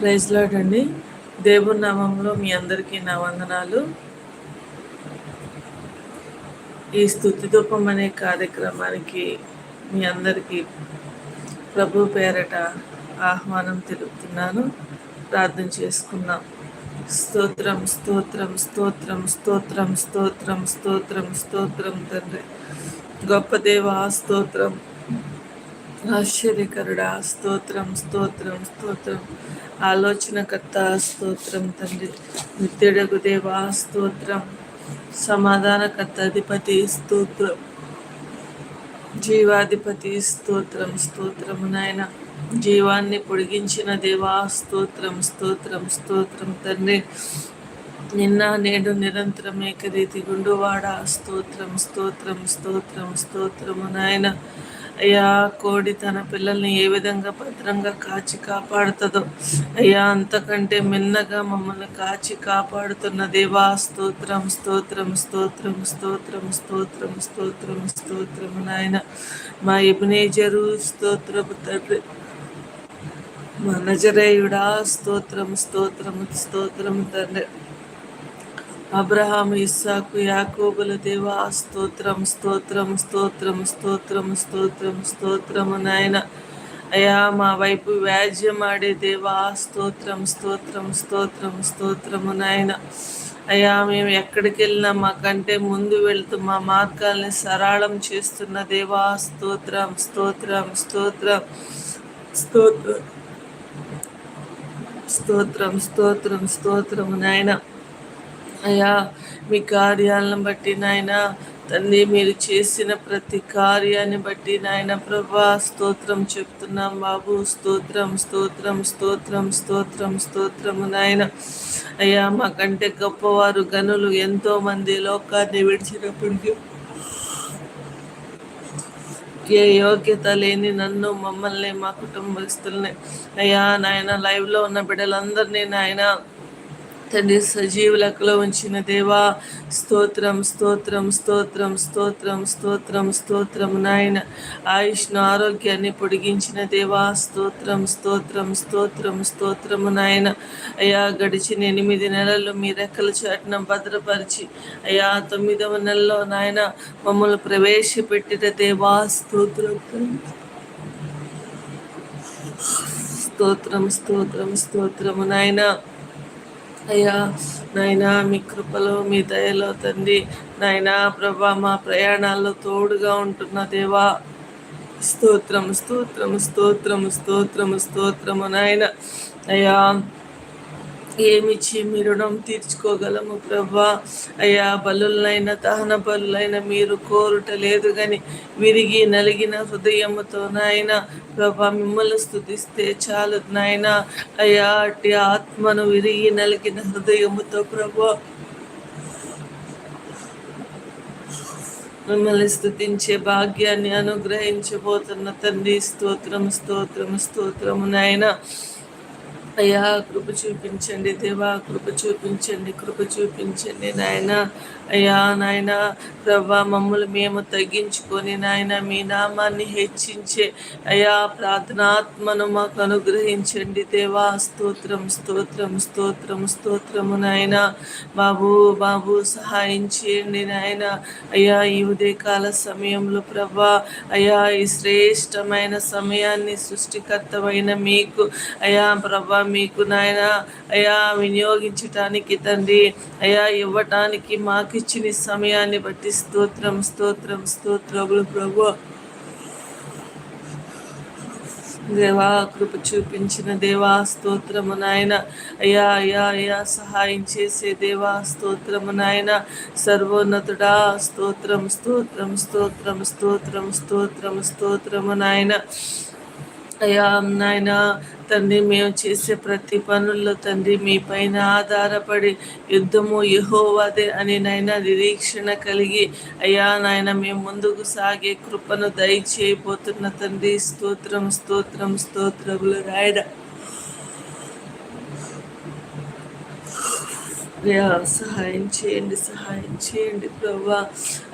Praise లాడండి దేవుని నామంలో మీ అందరికీ నా వందనాలు. ఈ స్థుతి దూపం అనే కార్యక్రమానికి మీ అందరికీ ప్రభు పేరట ఆహ్వానం తెలుపుతున్నాను. ప్రార్థన చేసుకున్నాం స్తోత్రం స్తోత్రం స్తోత్రం స్తోత్రం స్తోత్రం స్తోత్రం స్తోత్రం తండ్రి. గొప్ప దేవ స్తోత్రం. ఆశ్చర్యకరుడా స్తోత్రం స్తోత్రం స్తోత్రం. ఆలోచనకర్త స్తోత్రం తండ్రి. నిత్యుడకు దేవా స్తోత్రం. సమాధానకర్త అధిపతి స్తోత్రం. జీవాధిపతి స్తోత్రం స్తోత్రం నాయన. జీవాన్ని పొడిగించిన దేవా స్తోత్రం స్తోత్రం స్తోత్రం తండ్రి. నిన్న నేడు నిరంతరం ఏకరీతి గుండువాడ. స్తోత్రం స్తోత్రం స్తోత్రం స్తోత్రము నాయన. అయ్యా కోడి తన పిల్లల్ని ఏ విధంగా భద్రంగా కాచి కాపాడుతుందో. అయ్యా అంతకంటే మిన్నగా మమ్మల్ని కాచి కాపాడుతున్న దేవా స్తోత్రం స్తోత్రం స్తోత్రం స్తోత్రం స్తోత్రం స్తోత్రం స్తోత్రం నాయన. మా ఇబ్నేజరు స్తోత్రము తండ్రి. మా నజరేయుడా స్తోత్రం స్తోత్రం స్తోత్రం తండ్రి. అబ్రహాం ఇస్సాకు యాకోబుల దేవా స్తోత్రం స్తోత్రం స్తోత్రం స్తోత్రం స్తోత్రం స్తోత్రము నాయన అయా మా వైపు వ్యాజ్యం ఆడే దేవా స్తోత్రం స్తోత్రం స్తోత్రం స్తోత్రము నాయన అయ్యా మేము ఎక్కడికి వెళ్ళినా మాకంటే ముందు వెళుతూ మా మార్గాల్ని సరళం చేస్తున్న దేవా స్తోత్రం స్తోత్రం స్తోత్రం స్తోత్రం స్తోత్రం స్తోత్రం స్తోత్రము నాయన అయ్యా మీ కార్యాలను బట్టి నాయన తండ్రి మీరు చేసిన ప్రతి కార్యాన్ని బట్టి నాయన ప్రభా స్తోత్రం చెప్తున్నాం బాబు స్తోత్రం స్తోత్రం స్తోత్రం స్తోత్రం స్తోత్రము నాయన. అయ్యా మాకంటే గొప్పవారు గనులు ఎంతో మంది లోకాన్ని విడిచినప్పటికీ ఏ యోగ్యత లేని నన్ను మమ్మల్ని మా కుటుంబస్తుల్ని. అయ్యా నాయన లైవ్లో ఉన్న బిడ్డలందరినీ నాయన తండ్రి సజీవులకులో ఉంచిన దేవా స్తోత్రం స్తోత్రం స్తోత్రం స్తోత్రం స్తోత్రం స్తోత్రం నాయన. ఆయుష్ను ఆరోగ్యాన్ని పొడిగించిన దేవా స్తోత్రం స్తోత్రం స్తోత్రం స్తోత్రము నాయన. అయ్యా గడిచిన ఎనిమిది నెలలు మీ రెక్కల చాటున భద్రపరిచి అయ్యా తొమ్మిదవ నెలలో నాయన మమ్మల్ని ప్రవేశపెట్టిన దేవా స్తోత్రం. స్తోత్రం స్తోత్రం స్తోత్రము నాయన. అయ్యా నాయనా మీ కృపలో మీ దయలో తండ్రి నాయనా ప్రభా మా ప్రయాణాల్లో తోడుగా ఉంటున్న దేవా. స్తోత్రం స్తోత్రం స్తోత్రం స్తోత్రం స్తోత్రము నాయన. అయ్యా ఏమిచ్చి మీ రుణం తీర్చుకోగలము ప్రభా? అయ్యా బలులైన దహన బలులైన మీరు కోరుట లేదు కానీ విరిగి నలిగిన హృదయముతో నాయన ప్రభా మిమ్మల్ని స్థుతిస్తే చాలు నాయన. అయ్యా అట్టి ఆత్మను విరిగి నలిగిన హృదయముతో ప్రభా మిమ్మల్ని స్థుతించే భాగ్యాన్ని అనుగ్రహించబోతున్న తండ్రి స్తోత్రం స్తోత్రం స్తోత్రము నాయన. అయ్యా కృప చూపించండి దేవా కృప చూపించండి కృప చూపించండి నాయన. అయ్యా నాయన ప్రభా మమ్మల్ని మేము తగ్గించుకొని నాయన మీ నామాన్ని హెచ్చించే అయ్యా ప్రార్థనాత్మను మాకు అనుగ్రహించండి దేవా. స్తోత్రం స్తోత్రం స్తోత్రం స్తోత్రము నాయన. బాబు బాబు సహాయం చేయండి నాయన. అయ్యా ఈ ఉదయకాల సమయంలో ప్రభా అయ్యా ఈ శ్రేష్టమైన సమయాన్ని సృష్టికర్తమైన మీకు అయ్యా ప్రభా మీకు నాయన అయా వినియోగించటానికి తండ్రి అయా ఇవ్వటానికి మాకు ఇచ్చిన సమయాన్ని బట్టి స్తోత్రం స్తోత్రం స్తోత్రములు ప్రభు. దేవా కృప చూపించిన దేవా స్తోత్రము నాయన. అయ్యా అయ్యా అయ్యా సహాయం చేసే దేవా స్తోత్రము నాయన. సర్వోన్నతుడా స్తోత్రం స్తోత్రం స్తోత్రం స్తోత్రం స్తోత్రం స్తోత్రము నాయన. అయ్యా నాయన తండ్రి మేము చేసే ప్రతి పనుల్లో తండ్రి మీ పైన ఆధారపడి యుద్ధము యహోవాదే అని నాయన నిరీక్షణ కలిగి అయ్యా నాయన మేము ముందుకు సాగే కృపను దయచేయబోతున్న తండ్రి స్తోత్రం స్తోత్రం స్తోత్రములు రాయడా. అయ్యా సహాయం చేయండి సహాయం చేయండి ప్రభా.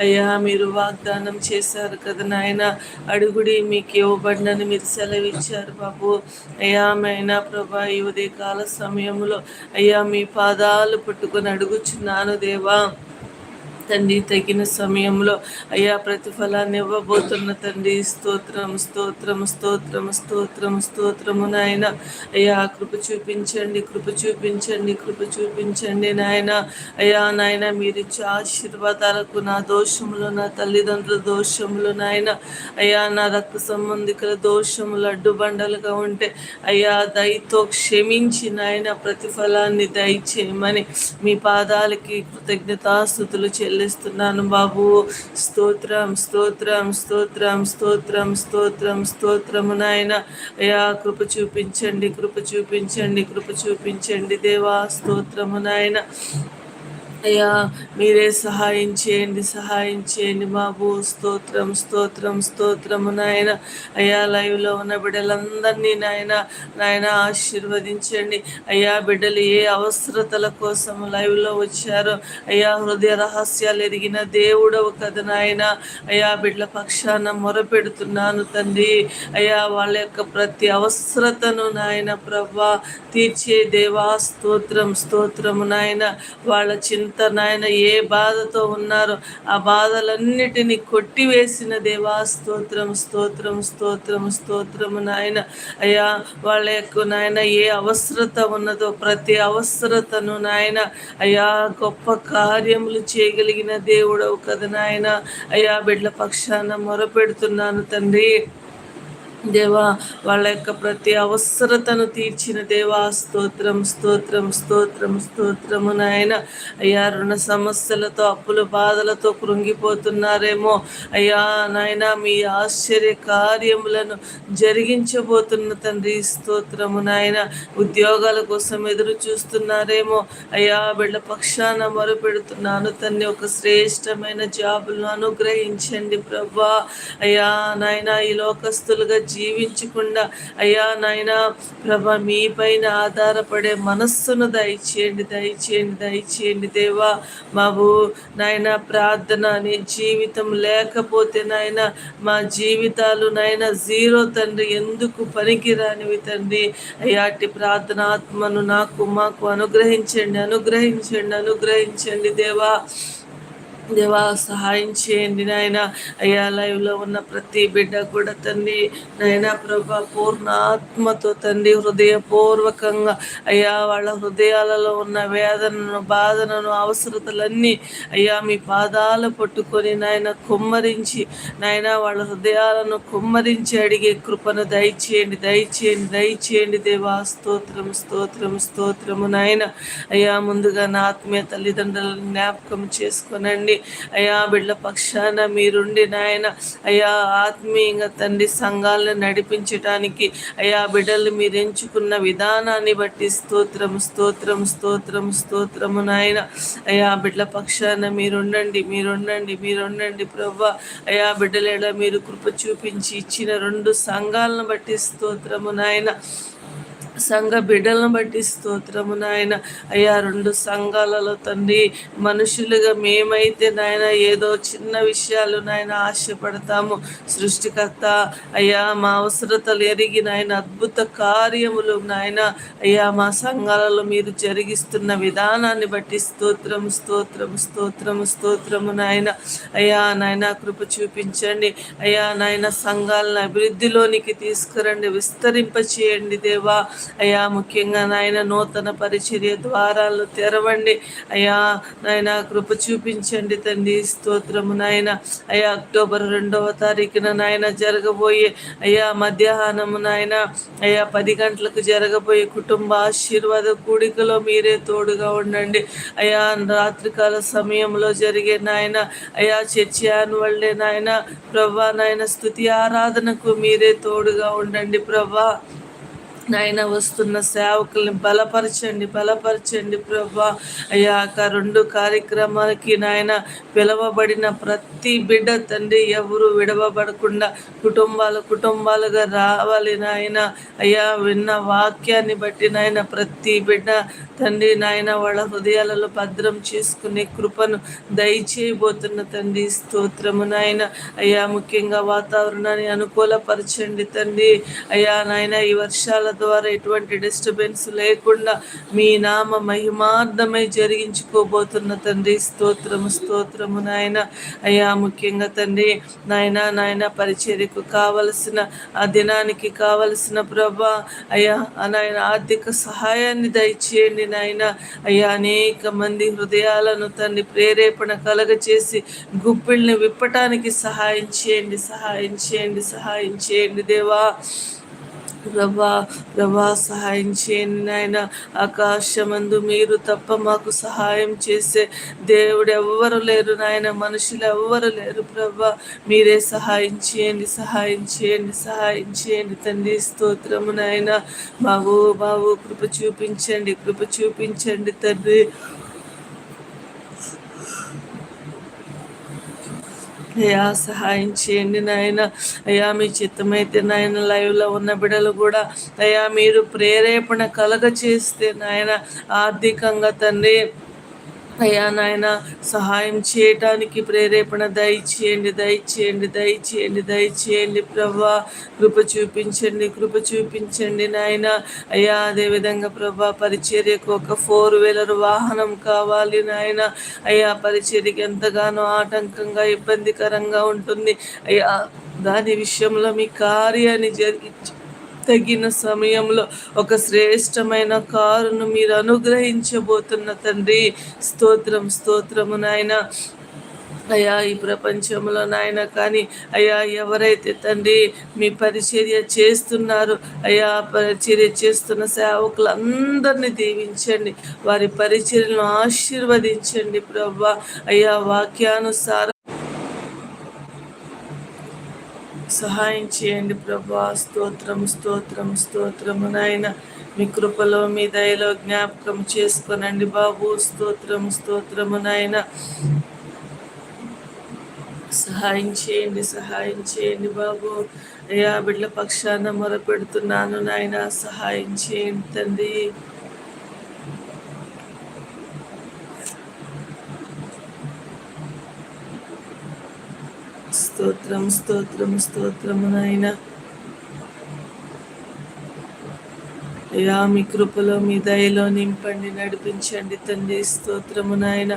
అయ్యా మీరు వాగ్దానం చేశారు కదా నాయన. అడుగుడి మీకు ఇవ్వబడినని మీరు సెలవిచ్చారు బాబు. అయ్యా మైనా ప్రభా ఈ ఉదయకాల సమయంలో అయ్యా మీ పాదాలు పట్టుకొని అడుగుచున్నాను దేవా. తండ్రి తగిన సమయంలో అయ్యా ప్రతిఫలాన్ని ఇవ్వబోతున్న తండ్రి స్తోత్రం స్తోత్రం స్తోత్రం స్తోత్రం స్తోత్రము నాయన. అయ్యా కృప చూపించండి కృప చూపించండి కృప చూపించండి నాయన. అయ్యా నాయన మీరు ఇచ్చే ఆశీర్వాదాలకు నా దోషములు నా తల్లిదండ్రుల దోషములు నాయన. అయ్యా నా రక్త సంబంధికుల దోషములు అడ్డుబండలుగా ఉంటే అయ్యా దయతో క్షమించి నాయన ప్రతిఫలాన్ని దయచేయమని మీ పాదాలకి కృతజ్ఞతాస్థుతులు చెల్లి చెల్లిస్తున్నాను బాబు. స్తోత్రం స్తోత్రం స్తోత్రం స్తోత్రం స్తోత్రం స్తోత్రము నాయన. అయా కృప చూపించండి కృప చూపించండి కృప చూపించండి దేవా. స్తోత్రము నాయన. అయ్యా మీరే సహాయం చేయండి సహాయం చేయండి. బాబు స్తోత్రం స్తోత్రం స్తోత్రము నాయన. అయ్యా లైవ్లో ఉన్న బిడ్డలందరినీ నాయన నాయన ఆశీర్వదించండి. అయ్యా బిడ్డలు ఏ అవసరతల కోసం లైవ్లో వచ్చారో అయ్యా హృదయ రహస్యాలు ఎరిగిన దేవుడవు కదా నాయన. అయ్యా బిడ్డల పక్షాన మొరపెడుతున్నాను తండ్రి. అయ్యా వాళ్ళ యొక్క ప్రతి అవసరతను నాయన ప్రభా తీర్చే దేవా స్తోత్రం స్తోత్రము నాయన. వాళ్ళ చింత ఎంత నాయన ఏ బాధతో ఉన్నారో ఆ బాధలన్నిటినీ కొట్టివేసిన దేవా స్తోత్రం స్తోత్రం స్తోత్రం స్తోత్రము నాయన. అయ్యా వాళ్ళ యొక్క నాయన ఏ అవసరత ఉన్నదో ప్రతి అవసరతను నాయన అయ్యా గొప్ప కార్యములు చేయగలిగిన దేవుడవు కదా నాయన. అయ్యా బిడ్ల పక్షాన మొరపెడుతున్నాను తండ్రి. దేవా వాళ్ళ యొక్క ప్రతి అవసరతను తీర్చిన దేవా స్తోత్రం స్తోత్రం స్తోత్రం స్తోత్రము నాయన. అయ్యా రుణ సమస్యలతో అప్పుల బాధలతో కృంగిపోతున్నారేమో. అయ్యా నాయన మీ ఆశ్చర్య కార్యములను జరిగించబోతున్న తండ్రి స్తోత్రము నాయన. ఉద్యోగాల కోసం ఎదురు చూస్తున్నారేమో. అయ్యా బిడ్డ పక్షాన మొరపెడుతున్నాను తన్ని ఒక శ్రేష్టమైన జాబులను అనుగ్రహించండి ప్రభా. అయ్యా నాయన ఈ లోకస్తులుగా జీవించకుండా అయ్యా నాయన ప్రభ మీ పైన ఆధారపడే మనస్సును దయచేయండి దయచేయండి దయచేయండి దేవా. బాబు నాయన ప్రార్థన అనే జీవితం లేకపోతే నాయన మా జీవితాలు నాయన జీరో తండ్రి ఎందుకు పనికిరానివి తండ్రి. అయ్యాటి ప్రార్థనాత్మను నాకు మాకు అనుగ్రహించండి అనుగ్రహించండి అనుగ్రహించండి దేవా. దేవా సహాయం చేయండి నాయన. అయ్యా లైవ్లో ఉన్న ప్రతి బిడ్డ కూడా తండ్రి నాయన ప్రభా పూర్ణాత్మతో తండ్రి హృదయపూర్వకంగా అయ్యా వాళ్ళ హృదయాలలో ఉన్న వేదనను బాధనను అవసరతలన్నీ అయ్యా మీ పాదాలు పట్టుకొని నాయన కుమ్మరించి నాయన వాళ్ళ హృదయాలను కుమ్మరించి అడిగే కృపను దయచేయండి దయచేయండి దయచేయండి దేవా. స్తోత్రం స్తోత్రం స్తోత్రము నాయన. అయ్యా ముందుగా నా ఆత్మీయ తల్లిదండ్రులను జ్ఞాపకం చేసుకోనండి. తండ్రి అయ్యా బిడ్డ పక్షాన మీరుండి నాయన అయ్యా ఆత్మీయంగా తండ్రి సంఘాలను నడిపించటానికి అయ్యా బిడ్డలు మీరు ఎంచుకున్న విధానాన్ని బట్టి స్తోత్రం స్తోత్రం స్తోత్రం స్తోత్రము నాయన. అయ్యా బిడ్డల పక్షాన మీరుండండి మీరుండండి మీరుండండి ప్రభా అయ్యా బిడ్డలేడ మీరు కృప చూపించి ఇచ్చిన రెండు సంఘాలను బట్టి స్తోత్రము నాయన. సంఘ బిడ్డలను బట్టి స్తోత్రము నాయన. అయ్యా రెండు సంఘాలలో తండ్రి మనుషులుగా మేమైతే నాయన ఏదో చిన్న విషయాలు నాయన ఆశపడతాము. సృష్టికర్త అయ్యా మా అవసరతలు ఎరిగి నాయన అద్భుత కార్యములు నాయన. అయ్యా మా సంఘాలలో మీరు జరిగిస్తున్న విధానాన్ని బట్టి స్తోత్రం స్తోత్రం స్తోత్రం స్తోత్రము నాయన. అయ్యా నాయన కృప చూపించండి. అయ్యా నాయన సంఘాలను అభివృద్ధిలోనికి తీసుకురండి విస్తరింప చేయండి దేవా. అయ్యా ముఖ్యంగా నాయన నూతన పరిచర్య ద్వారాలు తెరవండి. అయ్యా నాయన కృప చూపించండి తండ్రి. స్తోత్రము నాయన. అయ్యా అక్టోబర్ రెండవ తారీఖున నాయన జరగబోయే అయ్యా మధ్యాహ్నము నాయన అయ్యా పది గంటలకు జరగబోయే కుటుంబ ఆశీర్వాద కూడికలో మీరే తోడుగా ఉండండి. అయ్యా రాత్రికాల సమయంలో జరిగే నాయన అయ్యా చర్చి యాన్యువల్ డే నాయన ప్రభా నాయన స్థుతి ఆరాధనకు మీరే తోడుగా ఉండండి ప్రభా. నాయన వస్తున్న సేవకుల్ని బలపరచండి బలపరచండి ప్రభా. అయ్యా రెండు కార్యక్రమాలకి నాయన పిలవబడిన ప్రతి బిడ్డ తండ్రి ఎవరు విడవబడకుండా కుటుంబాలు కుటుంబాలుగా రావాలి నాయన. అయ్యా విన్న వాక్యాన్ని బట్టి నాయన ప్రతి బిడ్డ తండ్రి నాయన వాళ్ళ హృదయాలలో భద్రం చేసుకునే కృపను దయచేయబోతున్న తండ్రి స్తోత్రము నాయన. అయ్యా ముఖ్యంగా వాతావరణాన్ని అనుకూలపరచండి తండ్రి. అయ్యా నాయన ఈ వర్షాల ద్వారా ఎటువంటి డిస్టర్బెన్స్ లేకుండా మీ నామ మహిమార్థమై జరిగించుకోబోతున్న తండ్రి స్తోత్రము స్తోత్రము నాయన. అయ్యా ముఖ్యంగా తండ్రి నాయన నాయన పరిచర్యకు కావలసిన ఆ దినానికి కావలసిన ప్రభా అయ్యా నాయన ఆర్థిక సహాయాన్ని దయచేయండి నాయన. అయ్యా అనేక మంది హృదయాలను తండ్రి ప్రేరేపణ కలగచేసి గుప్పిళ్ళని విప్పటానికి సహాయం చేయండి సహాయం చేయండి సహాయం చేయండి దేవా. ప్రభా ప్రభా సహాయం చేయండి నాయన. ఆకాశమందు మీరు తప్ప మాకు సహాయం చేసే దేవుడు ఎవ్వరు లేరు నాయన. మనుషులు ఎవ్వరు లేరు ప్రభా. మీరే సహాయం చేయండి సహాయం చేయండి సహాయం చేయండి. తండ్రి స్తోత్రము నాయన. బాబు బాబు కృప చూపించండి కృప చూపించండి తండ్రి. అయ్యా సహాయం చేయండి నాయన. అయ్యా మీ చిత్తమైతే నాయన లైవ్లో ఉన్న బిడలు కూడా అయ్యా మీరు ప్రేరేపణ కలగ చేస్తే నాయన ఆర్థికంగా తండ్రి అయ్యా నాయన సహాయం చేయటానికి ప్రేరేపణ దయచేయండి దయచేయండి దయచేయండి దయచేయండి ప్రభా. కృప చూపించండి కృప చూపించండి నాయన. అయ్యా అదేవిధంగా ప్రభా పరిచర్యకు ఒక ఫోర్ వీలర్ వాహనం కావాలి నాయన. అయ్యా పరిచర్యకి ఎంతగానో ఆటంకంగా ఇబ్బందికరంగా ఉంటుంది. అయ్యా దాని విషయంలో మీ కార్యాన్ని జరిగించి తగిన సమయంలో ఒక శ్రేష్టమైన కారును మీరు అనుగ్రహించబోతున్న తండ్రి. స్తోత్రం స్తోత్రము నాయన. అయ్యా ఈ ప్రపంచంలో నాయన కానీ అయ్యా ఎవరైతే తండ్రి మీ పరిచర్య చేస్తున్నారు అయ్యా పరిచర్య చేస్తున్న సేవకులందరినీ దీవించండి. వారి పరిచర్యలను ఆశీర్వదించండి ప్రభా. అయ్యా వాక్యానుసారం సహాయం చేయండి ప్రభా. స్తోత్రం స్తోత్రం స్తోత్రము నాయన. మీ కృపలో మీ దయలో జ్ఞాపకం చేసుకోనండి బాబు. స్తోత్రం స్తోత్రము నాయన. సహాయం చేయండి సహాయం చేయండి బాబు. అయ్యా బిడ్డల పక్షాన మొరపెడుతున్నాను నాయన. సహాయం చేయండి తండ్రి. స్తోత్రం స్తోత్రం స్తోత్రము నాయన. అయ్యా మీ కృపలో మీ దయలో నింపండి నడిపించండి తండ్రి. స్తోత్రము నాయన.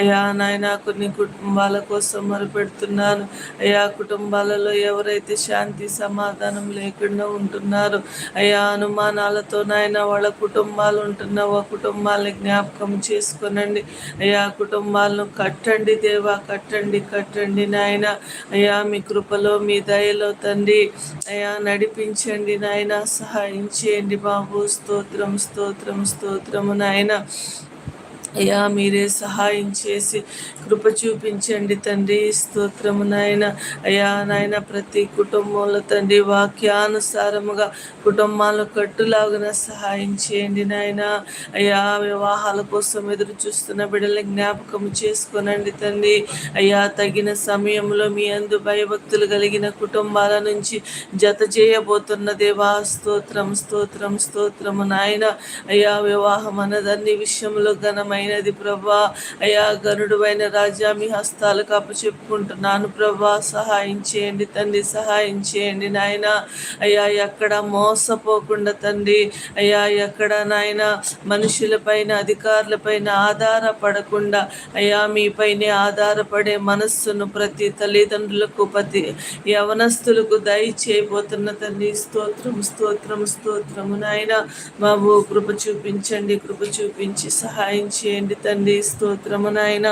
అయ్యా నాయన కొన్ని కుటుంబాల కోసం మొరపెడుతున్నాను. అయ్యా కుటుంబాలలో ఎవరైతే శాంతి సమాధానం లేకుండా ఉంటున్నారో అయ్యా అనుమానాలతో నాయన వాళ్ళ కుటుంబాలు ఉంటున్న ఉంటున్నావో కుటుంబాలని జ్ఞాపకం చేసుకోనండి. అయ్యా కుటుంబాలను కట్టండి దేవా కట్టండి కట్టండి నాయన. అయ్యా మీ కృపలో మీ దయలో తండ్రి అయ్యా నడిపించండి నాయన సహాయం చేయండి బాబు. ప్రభు స్తోత్రం స్తోత్రం స్తోత్రము నాయన. అయ్యా మీరే సహాయం చేసి కృప చూపించండి తండ్రి. స్తోత్రము నాయన. అయ్యా నాయన ప్రతి కుటుంబంలో తండ్రి వాక్యానుసారముగా కుటుంబాలు కట్టులాగిన సహాయం చేయండి నాయన. అయ్యా వివాహాల కోసం ఎదురు చూస్తున్న బిడ్డల జ్ఞాపకం చేసుకోనండి తండ్రి. అయ్యా తగిన సమయంలో మీ అందు భయభక్తులు కలిగిన కుటుంబాల నుంచి జత చేయబోతున్న దేవా స్తోత్రం స్తోత్రం స్తోత్రము నాయన. అయ్యా వివాహం అన్నదన్ని విషయంలో ఘనమైన అయినది ప్రభా. అయా గరుడువైన రాజా మీ హస్తాలు కప్పు చెప్పుకుంటున్నాను ప్రభా. సహాయం చేయండి తండ్రి సహాయం చేయండి నాయన. అయ్యా ఎక్కడ మోసపోకుండా తండ్రి. అయ్యా ఎక్కడ నాయన మనుషులపైన అధికారులపైన ఆధారపడకుండా. అయ్యా మీపైనే ఆధారపడే మనస్సును ప్రతి తల్లిదండ్రులకు ప్రతి యవనస్తులకు దయచేయబోతున్న తండ్రి. స్తోత్రం స్తోత్రం స్తోత్రము నాయన. బాబు కృప చూపించండి కృప చూపించి సహాయం చేయండి తండ్రి స్తోత్రము నాయన.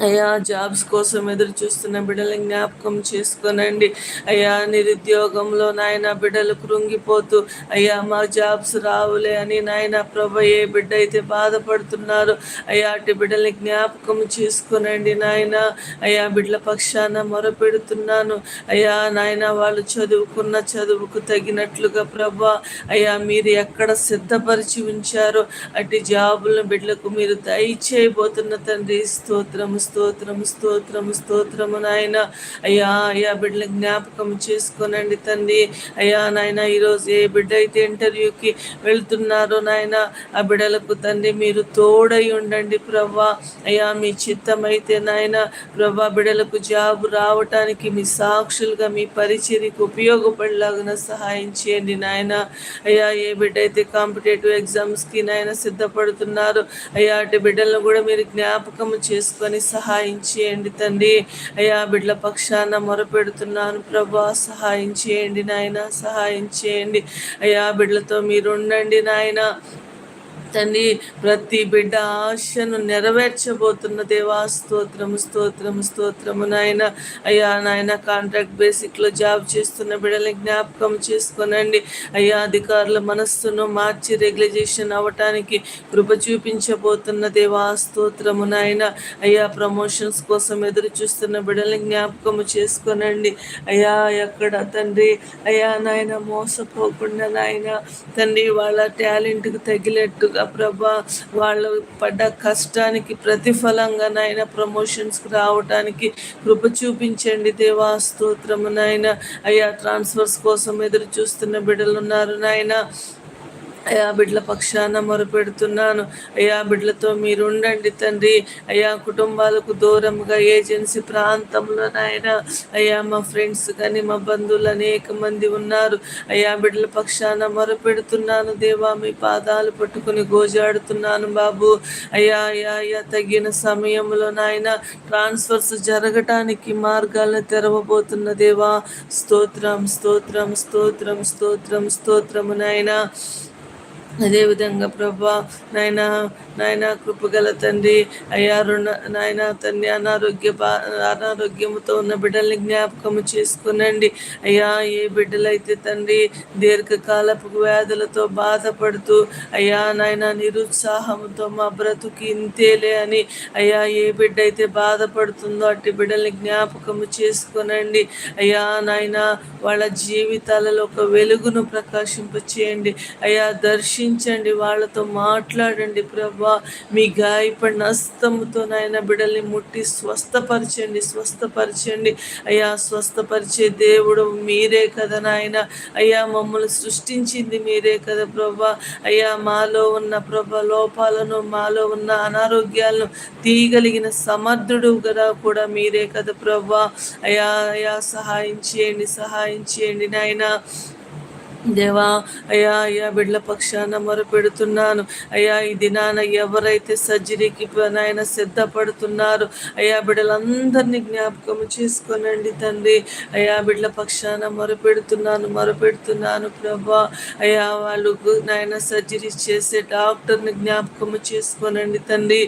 అయ్యా జాబ్స్ కోసం ఎదురు చూస్తున్న బిడ్డలు జ్ఞాపకం చేసుకోనండి. అయ్యా నిరుద్యోగంలో నాయన బిడ్డలు కృంగిపోతూ అయ్యా మా జాబ్స్ రావులే అని నాయన ప్రభ ఏ బిడ్డ అయితే బాధపడుతున్నారు అయ్యా అటు బిడ్డల్ని జ్ఞాపకం చేసుకోనండి నాయన. అయ్యా బిడ్డల పక్షాన మొరపెడుతున్నాను. అయ్యా నాయన వాళ్ళు చదువుకున్న చదువుకు తగినట్లుగా ప్రభ అయ్యా మీరు ఎక్కడ సిద్ధపరిచి ఉంచారో అటు జాబులను బిడ్డలకు మీరు దయచేయబోతున్న తండ్రి స్తోత్రము స్తోత్రము స్తోత్రము స్తోత్రము నాయన. అయ్యా అయ్యా బిడ్డల జ్ఞాపకం చేసుకోనండి తండ్రి. అయ్యా నాయన ఈరోజు ఏ బిడ్డ అయితే ఇంటర్వ్యూకి వెళ్తున్నారో నాయన ఆ బిడ్డలకు తండ్రి మీరు తోడై ఉండండి ప్రవ్వా అయ్యా మీ చిత్తమైతే నాయన ప్రభా బిడ్డలకు జాబ్ రావటానికి మీ సాక్షులుగా మీ పరిచర్యకు ఉపయోగపడేలాగిన సహాయం చేయండి నాయన. అయ్యా ఏ బిడ్డ అయితే కాంపిటేటివ్ ఎగ్జామ్స్కి నాయన సిద్ధపడుతున్నారు అయ్యా అటు బిడ్డలను కూడా మీరు జ్ఞాపకం చేసుకొని సహాయం చేయండి తండ్రి. అయ్యా బిడ్డల పక్షాన మొరపెడుతున్నాను. ప్రభా సహాయం చేయండి నాయన సహాయం చేయండి. అయ్యా బిడ్డలతో మీరు ఉండండి నాయన. తండ్రి ప్రతి బిడ్డ ఆశను నెరవేర్చబోతున్న దేవా స్తోత్రము స్తోత్రము స్తోత్రము నాయన. అయ్యా నాయన కాంట్రాక్ట్ బేసిక్లో జాబ్ చేస్తున్న బిడ్డల్ని జ్ఞాపకం చేసుకోనండి. అయ్యా అధికారుల మనస్సును మార్చి రెగ్యులైజేషన్ అవ్వటానికి కృప చూపించబోతున్న దేవా స్తోత్రము నాయన. అయ్యా ప్రమోషన్స్ కోసం ఎదురు చూస్తున్న బిడ్డల్ని జ్ఞాపకము చేసుకోనండి. అయ్యా ఎక్కడ తండ్రి? అయ్యా నాయన మోసపోకుండా నాయన. తండ్రి వాళ్ళ టాలెంట్కి తగినట్టుగా ప్రభా వాళ్ళు పడ్డ కష్టానికి ప్రతిఫలంగా నాయన ప్రమోషన్స్కి రావడానికి కృప చూపించండి దేవా స్తోత్రము నాయన. అయ్యా ట్రాన్స్ఫర్స్ కోసం ఎదురు చూస్తున్న బిడ్డలు ఉన్నారు నాయన. అయా బిడ్డల పక్షాన మొరపెడుతున్నాను. అయా బిడ్డలతో మీరు ఉండండి తండ్రి. అయా కుటుంబాలకు దూరంగా ఏజెన్సీ ప్రాంతంలో నాయన. అయ్యా మా ఫ్రెండ్స్ కానీ మా బంధువులు అనేక మంది ఉన్నారు. అయా బిడ్డల పక్షాన మొరపెడుతున్నాను. దేవా మీ పాదాలు పట్టుకుని గోజాడుతున్నాను బాబు. అయ్యా అయ్యా అయ్యా తగిన సమయంలో నాయన ట్రాన్స్ఫర్స్ జరగటానికి మార్గాలను తెరవబోతున్న దేవా. స్తోత్రం స్తోత్రం స్తోత్రం స్తోత్రం స్తోత్రము నాయన. అదేవిధంగా ప్రభా నాయన నాయన కృపగల తండ్రి అయ్యా రుణ నాయన తండ్రి అనారోగ్య అనారోగ్యముతో ఉన్న బిడ్డల్ని జ్ఞాపకము చేసుకునండి. అయ్యా ఏ బిడ్డలైతే తండ్రి దీర్ఘకాలపు వ్యాధులతో బాధపడుతూ అయ్యా నాయన నిరుత్సాహంతో మా బ్రతుకి ఇంతేలే అని అయ్యా ఏ బిడ్డ అయితే బాధపడుతుందో అట్టి బిడ్డల్ని జ్ఞాపకము చేసుకునండి. అయ్యా నాయన వాళ్ళ జీవితాలలో ఒక వెలుగును ప్రకాశింపచేయండి. అయ్యా దర్శి దర్శించండి వాళ్ళతో మాట్లాడండి ప్రభా. మీ గాయపడిన హస్తముతో నాయన బిడల్ని ముట్టి స్వస్థపరచండి స్వస్థపరచండి. అయ్యా స్వస్థపరిచే దేవుడు మీరే కదా నాయన. అయ్యా మమ్మల్ని సృష్టించింది మీరే కదా ప్రభా. అయ్యా మాలో ఉన్న ప్రభ లోపాలను మాలో ఉన్న అనారోగ్యాలను తీయగలిగిన సమర్థుడు కదా కూడా మీరే కదా ప్రభా. అయ్యా అయా సహాయం చేయండి సహాయం చేయండి నాయన. దేవా అయ్యా అయ్యా బిడ్ల పక్షాన మొరపెడుతున్నాను. అయ్యా ఈ దినాన ఎవరైతే సర్జరీకి నాయన సిద్ధపడుతున్నారు అయ్యా బిడ్డలందరినీ జ్ఞాపకం చేసుకోనండి తండ్రి. అయ్యా బిడ్ల పక్షాన మొరపెడుతున్నాను మొరపెడుతున్నాను ప్రభా. అయ్యా వాళ్ళు నాయన సర్జరీ చేసే డాక్టర్ని జ్ఞాపకం చేసుకోనండి తండ్రి.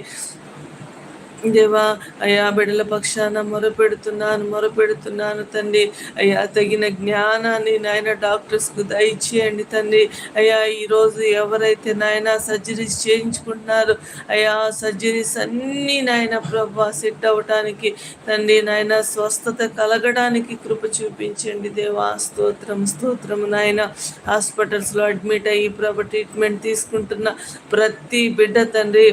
దేవా అయ్యా బిడల పక్షాన మొరపెడుతున్నాను మొరపెడుతున్నాను తండ్రి. అయ్యా తగిన జ్ఞానాన్ని నాయన డాక్టర్స్కు దయచేయండి తండ్రి. అయ్యా ఈరోజు ఎవరైతే నాయన సర్జరీస్ చేయించుకుంటున్నారు అయ్యా సర్జరీస్ అన్నీ నాయన ప్రభా సెట్ అవ్వటానికి తండ్రి నాయన స్వస్థత కలగడానికి కృప చూపించండి దేవా. స్తోత్రం స్తోత్రం నాయన. హాస్పిటల్స్లో అడ్మిట్ అయ్యి ప్రభ ట్రీట్మెంట్ తీసుకుంటున్న ప్రతి బిడ్డ తండ్రి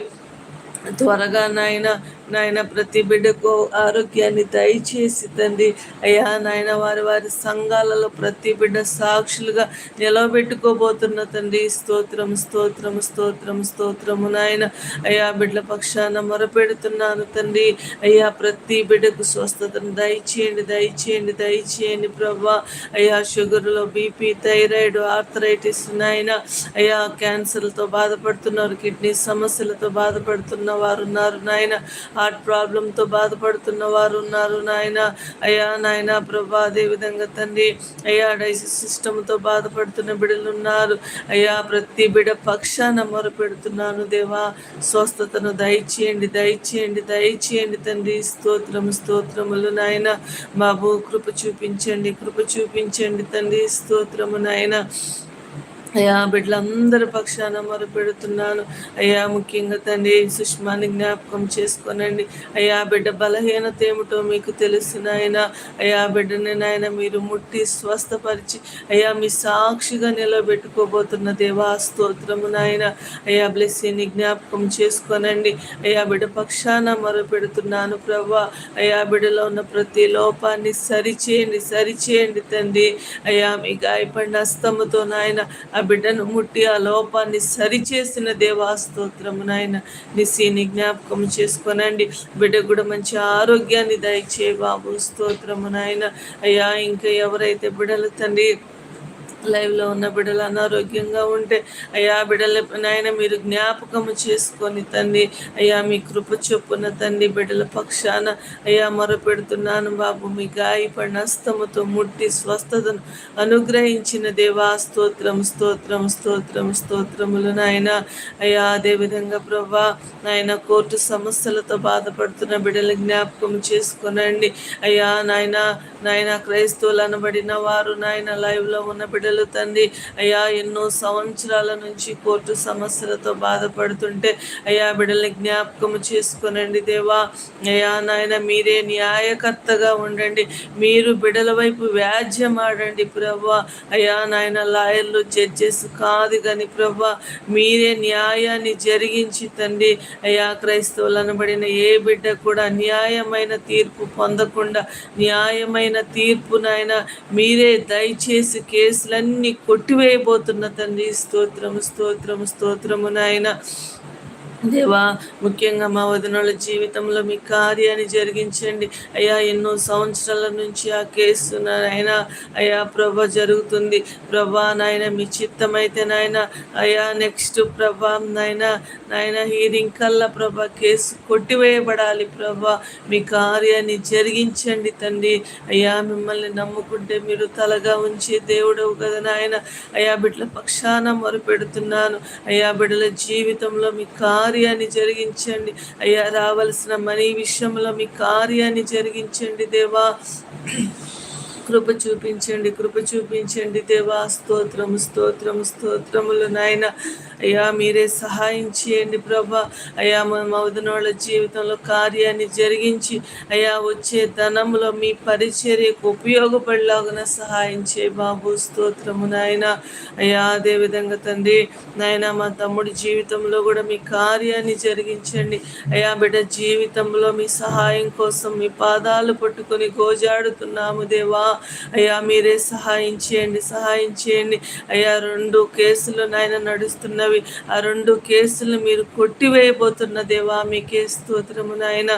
త్వరగా నాయన నాయన ప్రతి బిడ్డకు ఆరోగ్యాన్ని దయచేసి తండ్రి. అయ్యా నాయన వారి వారి సంఘాలలో ప్రతి బిడ్డ సాక్షులుగా నిలవబెట్టుకోబోతున్న తండ్రి. స్తోత్రం స్తోత్రం స్తోత్రం స్తోత్రము నాయన. అయ్యా బిడ్డల పక్షాన మొరపెడుతున్నాను తండ్రి. అయ్యా ప్రతి బిడ్డకు స్వస్థతను దయచేయండి దయచేయండి దయచేయండి ప్రభా. అయ్యా షుగర్లో బీపీ థైరాయిడ్ ఆర్థరైటిస్ నాయన. అయ్యా క్యాన్సర్లతో బాధపడుతున్నారు కిడ్నీ సమస్యలతో బాధపడుతున్న వారు ఉన్నారు నాయన. హార్ట్ ప్రాబ్లంతో బాధపడుతున్న వారు ఉన్నారు. నాయన అయ్యా నాయన ప్రభా అదేవిధంగా తండ్రి అయ్యా డైసిస్ సిస్టమ్తో బాధపడుతున్న బిడ్డలు ఉన్నారు. అయ్యా ప్రతి బిడ పక్షాన మొరపెడుతున్నాను దేవా. స్వస్థతను దయచేయండి దయచేయండి దయచేయండి తండ్రి. స్తోత్రం స్తోత్రములు నాయన. బాబు కృప చూపించండి కృప చూపించండి తండ్రి. స్తోత్రము నాయన. అయ్యా బిడ్డలందరి పక్షాన మొరపెడుతున్నాను అయ్యా ముఖ్యంగా తండ్రి సుష్మాని జ్ఞాపకం చేసుకోనండి. అయ్యా బిడ్డ బలహీనత ఏమిటో మీకు తెలుసు నాయన. అయ్యా బిడ్డని నాయన మీరు ముట్టి స్వస్థపరిచి అయ్యా మీ సాక్షిగా నిలబెట్టుకోబోతున్న దేవా స్తోత్రము నాయన. అయ్యా బ్లెస్సీని జ్ఞాపకం చేసుకోనండి. అయ్యా బిడ్డ పక్షాన మొరపెడుతున్నాను ప్రభా. అయ్యా బిడ్డలో ఉన్న ప్రతి లోపాన్ని సరిచేయండి సరిచేయండి తండ్రి. అయ్యా మీ గాయపడిన అస్తముతో నాయన ఆ బిడ్డను ముట్టి ఆ లోపాన్ని సరిచేసిన దేవాస్తోత్రము నాయన. నిశీని జ్ఞాపకం చేసుకోనండి. బిడ్డ కూడా మంచి ఆరోగ్యాన్ని దయచే బాబు స్తోత్రము నాయన. అయ్యా ఇంకా ఎవరైతే బిడ్డలు తండ్రి లైవ్లో ఉన్న బిడ్డలు అనారోగ్యంగా ఉంటే అయ్యా బిడ్డల నాయన మీరు జ్ఞాపకము చేసుకొని తండ్రి అయ్యా మీ కృప చొప్పున తండ్రి బిడ్డల పక్షాన అయ్యా మొరపెడుతున్నాను బాబు మీ గాయపడిన హస్తముతో ముట్టి స్వస్థతను అనుగ్రహించిన దేవా స్తోత్రం స్తోత్రం స్తోత్రం స్తోత్రములు నాయన. అయ్యా అదేవిధంగా ప్రభా నాయన కోర్టు సమస్యలతో బాధపడుతున్న బిడ్డలు జ్ఞాపకం చేసుకునండి. అయ్యా నాయన నాయన క్రైస్తవులు అనబడిన వారు నాయన లైవ్లో ఉన్న బిడ్డలు బిడ్డలు తండ్రి అయ్యా ఎన్నో సంవత్సరాల నుంచి కోర్టు సమస్యలతో బాధపడుతుంటే అయ్యా బిడ్డల్ని జ్ఞాపకము చేసుకునండి దేవా. అయ్యా నాయన మీరే న్యాయకర్తగా ఉండండి. మీరు బిడల వైపు వ్యాజ్యం ఆడండి ప్రభా. అయ్యా నాయన లాయర్లు జడ్జెస్ కాదు కానీ ప్రభా మీరే న్యాయాన్ని జరిగించి తండ్రి. అయ్యా క్రైస్తవులు అనబడిన ఏ బిడ్డ కూడా న్యాయమైన తీర్పు పొందకుండా న్యాయమైన తీర్పు నాయన మీరే దయచేసి కేసులను అన్ని కొట్టివేయబోతున్న తండ్రి. స్తోత్రము స్తోత్రము స్తోత్రము నాయన. దేవా ముఖ్యంగా మా వదినల జీవితంలో మీ కార్యాన్ని జరిగించండి. అయ్యా ఎన్నో సంవత్సరాల నుంచి ఆ కేసు నాయన అయ్యా ప్రభ జరుగుతుంది. ప్రభా నాయన మీ చిత్తమైతే నాయన అయ్యా నెక్స్ట్ ప్రభా నాయన నాయన హీరింగ్ కల్లా ప్రభ కేసు కొట్టివేయబడాలి ప్రభా. మీ కార్యాన్ని జరిగించండి తండ్రి. అయ్యా మిమ్మల్ని నమ్ముకుంటే మీరు తలగా ఉంచి దేవుడవు కదా నాయన. అయ్యా బిడ్డల పక్షాన మొరపెడుతున్నాను. అయ్యా బిడ్డల జీవితంలో మీ కార్య కార్యాన్ని జరిగించండి. అయ్యా రావలసిన మనీ విషయంలో మీ కార్యాన్ని జరిగించండి దేవా. కృప చూపించండి కృప చూపించండి దేవా. స్తోత్రము స్తోత్రము స్తోత్రములు నాయన. అయ్యా మీరే సహాయం చేయండి ప్రభా. అయ్యా మా మౌదనోళ్ళ జీవితంలో కార్యాన్ని జరిగించి అయ్యా వచ్చే ధనంలో మీ పరిచర్యకు ఉపయోగపడేలాగున సహాయం చేయ బాబు. స్తోత్రము నాయన. అయ్యా అదేవిధంగా తండ్రి నాయన మా తమ్ముడి జీవితంలో కూడా మీ కార్యాన్ని జరిగించండి. అయ్యా బిడ్డ జీవితంలో మీ సహాయం కోసం మీ పాదాలు పట్టుకొని గోజాడుతున్నాము దేవా. అయ్యా మీరే సహాయం చేయండి సహాయం చేయండి. అయ్యా రెండు కేసులు నాయన నడుస్తున్నవి. ఆ రెండు కేసులు మీరు కొట్టివేయబోతున్న దేవా మీకే స్తోత్రము నాయన.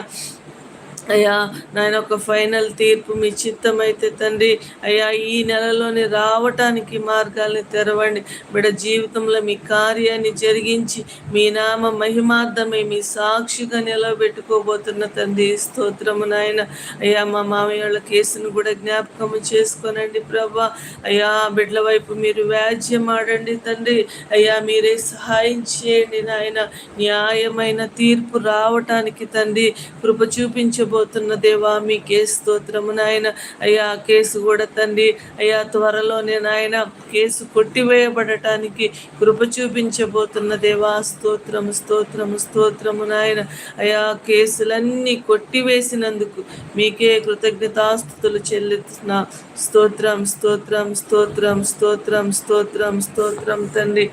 అయ్యా నాయన ఒక ఫైనల్ తీర్పు మీ చిత్తమైతే తండ్రి. అయ్యా ఈ నెలలోనే రావటానికి మార్గాల్ని తెరవండి. బిడ జీవితంలో మీ కార్యాన్ని జరిగించి మీ నామ మహిమార్థమై మీ సాక్షిగా నిలబెట్టుకోబోతున్న తండ్రి స్తోత్రము నాయన. అయ్యా మా మామయ్య కేసును కూడా జ్ఞాపకము చేసుకోనండి ప్రభా. అయ్యా బిడ్డల వైపు మీరు వ్యాజ్యం ఆడండి తండ్రి. అయ్యా మీరే సహాయం చేయండి నాయన. న్యాయమైన తీర్పు రావటానికి తండ్రి కృప చూపించబో చేయబోతున్న దేవా మీ కేసు స్తోత్రము నాయన. అయ్యా కేసు కూడా తండ్రి అయ్యా త్వరలోనే నాయన కేసు కొట్టివేయబడటానికి కృప చూపించబోతున్న దేవా స్తోత్రము స్తోత్రము స్తోత్రము నాయన. అయ్యా కేసులన్నీ కొట్టివేసినందుకు మీకే కృతజ్ఞతాస్థుతులు చెల్లిస్తున్న స్తోత్రం స్తోత్రం స్తోత్రం స్తోత్రం స్తోత్రం స్తోత్రం తండ్రి.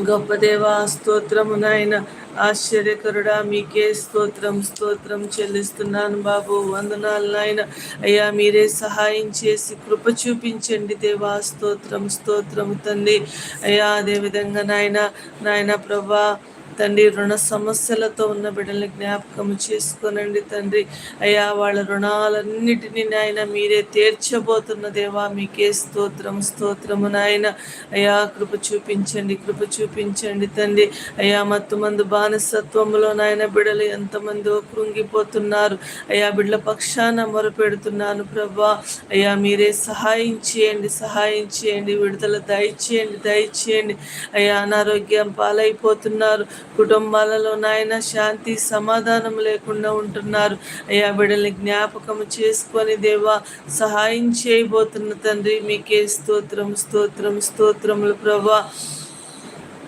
గొప్ప దేవా స్తోత్రము నాయన ఆశ్చర్యకరుడా మీకే స్తోత్రం స్తోత్రం చెల్లిస్తున్నాను బాబు. వందనాలు నాయన. అయ్యా మీరే సహాయం చేసి కృప చూపించండి దేవా. స్తోత్రం స్తోత్రం తండ్రి అయ్యా అదేవిధంగా నాయన నాయన ప్రభా తండ్రి రుణ సమస్యలతో ఉన్న బిడ్డల్ని జ్ఞాపకం చేసుకోనండి తండ్రి. అయ్యా వాళ్ళ రుణాలన్నిటినీ నాయన మీరే తీర్చబోతున్న దేవా మీకే స్తోత్రం స్తోత్రము నాయన. అయ్యా కృప చూపించండి కృప చూపించండి తండ్రి. అయ్యా మత్తు మందు బానిసత్వంలో నాయన బిడలు ఎంతమందో కృంగిపోతున్నారు. అయ్యా బిడ్డల పక్షాన మొరపెడుతున్నాను ప్రభా. అయ్యా మీరే సహాయం చేయండి సహాయం చేయండి విడుదల దయచేయండి దయచేయండి. అయ్యా అనారోగ్యం పాలైపోతున్నారు. కుటుంబాలలో నాయన శాంతి సమాధానం లేకుండా ఉంటున్నారు. అయ్యా బిడ్డల్ని జ్ఞాపకం చేసుకొని దేవా సహాయం చేయబోతున్న తండ్రి మీకే స్తోత్రం స్తోత్రం స్తోత్రములు ప్రభా.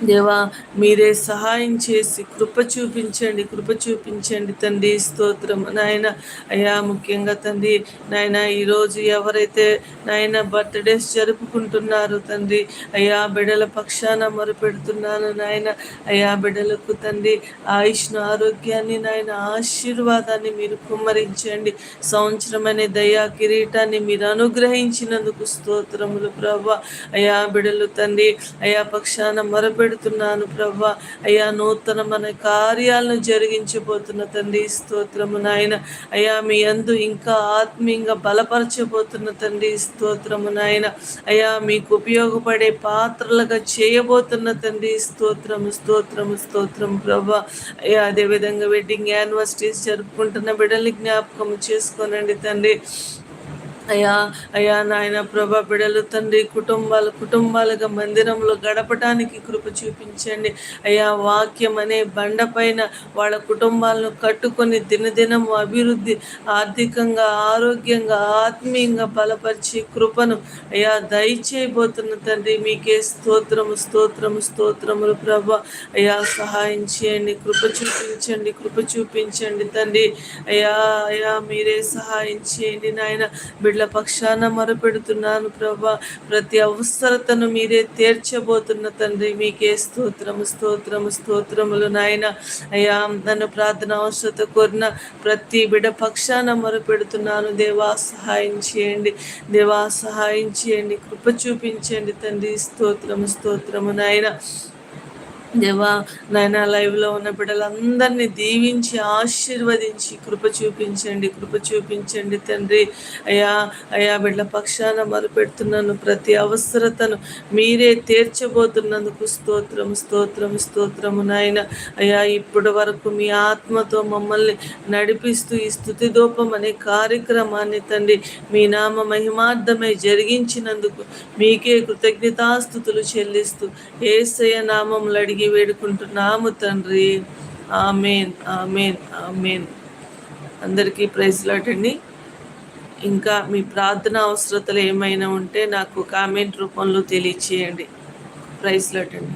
దేవా మీరే సహాయం చేసి కృప చూపించండి కృప చూపించండి తండ్రి స్తోత్రం. నాయన అయ్యా ముఖ్యంగా తండ్రి నాయన ఈరోజు ఎవరైతే నాయన బర్త్డేస్ జరుపుకుంటున్నారు తండ్రి అయ్యా బిడ్డల పక్షాన మొరుపెడుతున్నాను నాయన. అయ్యా బిడ్డలకు తండ్రి ఆయుష్ను ఆరోగ్యాన్ని నాయన ఆశీర్వాదాన్ని మీరు కుమ్మరించండి. సంవత్సరం అనే దయా కిరీటాన్ని మీరు అనుగ్రహించినందుకు స్తోత్రములు ప్రభా. అయ్యా బిడలు తండ్రి అయ్యా పక్షాన మొరపెడు పెడుతున్నాను ప్రభా. అయ్యా నూతన మన కార్యాలను జరిగించబోతున్న తండ్రి స్తోత్రము నాయన. అయ్యా మీ అందు ఇంకా ఆత్మీయంగా బలపరచబోతున్న తండ్రి స్తోత్రము నాయన. అయ్యా మీకు ఉపయోగపడే పాత్రలుగా చేయబోతున్న తండ్రి స్తోత్రము స్తోత్రము స్తోత్రం ప్రభా. అయ్యా అదేవిధంగా వెడ్డింగ్ యానివర్సరీస్ జరుపుకుంటున్న బిడ్డల్ని జ్ఞాపకం చేసుకోనండి తండ్రి. అయ్యా అయ్యా నాయన ప్రభా బిడలు తండ్రి కుటుంబాలు కుటుంబాలుగా మందిరంలో గడపటానికి కృప చూపించండి. అయ్యా వాక్యం అనే బండపైన వాళ్ళ కుటుంబాలను కట్టుకొని దినదినం అభివృద్ధి ఆర్థికంగా ఆరోగ్యంగా ఆత్మీయంగా బలపరిచి కృపను అయ్యా దయచేయబోతున్న తండ్రి మీకే స్తోత్రము స్తోత్రము స్తోత్రములు ప్రభ. అయ్యా సహాయం చేయండి కృప చూపించండి కృప చూపించండి తండ్రి. అయ్యా అయ్యా మీరే సహాయం చేయండి నాయన. బిడ్డల పక్షాన మొరపెడుతున్నాను ప్రభా. ప్రతి అవసరతను మీరే తీర్చబోతున్న తండ్రి మీకే స్తోత్రము స్తోత్రము స్తోత్రములు నాయన. అయ్యా నన్ను ప్రార్థన అవసరత కోరిన ప్రతి బిడ పక్షాన మొరపెడుతున్నాను. దేవా సహాయం చేయండి. దేవా సహాయం చేయండి. కృప చూపించండి తండ్రి. స్తోత్రము స్తోత్రము నాయన. దేవా నాయన లైవ్లో ఉన్న బిడ్డలందరినీ దీవించి ఆశీర్వదించి కృప చూపించండి కృప చూపించండి తండ్రి. అయ్యా అయ్యా బిడ్డల పక్షాన మొదలుపెడుతున్నాను ప్రతి అవసరతను మీరే తీర్చబోతున్నందుకు స్తోత్రం స్తోత్రం స్తోత్రము నాయన. అయ్యా ఇప్పటి వరకు మీ ఆత్మతో మమ్మల్ని నడిపిస్తూ ఈ స్థుతిదోపం అనే కార్యక్రమాన్ని తండ్రి మీ నామ మహిమార్థమై జరిగించినందుకు మీకే కృతజ్ఞతాస్థుతులు చెల్లిస్తూ ఏసయ నామములు అడిగి అడిగి వేడుకుంటున్నాము తండ్రి. Amen amen amen. అందరికీ ప్రైజ్ లాటండి ఇంకా మీ ప్రార్థన అవసరతలు ఏమైనా ఉంటే నాకు కామెంట్ రూపంలో తెలియచేయండి. ప్రైజ్ లాటండి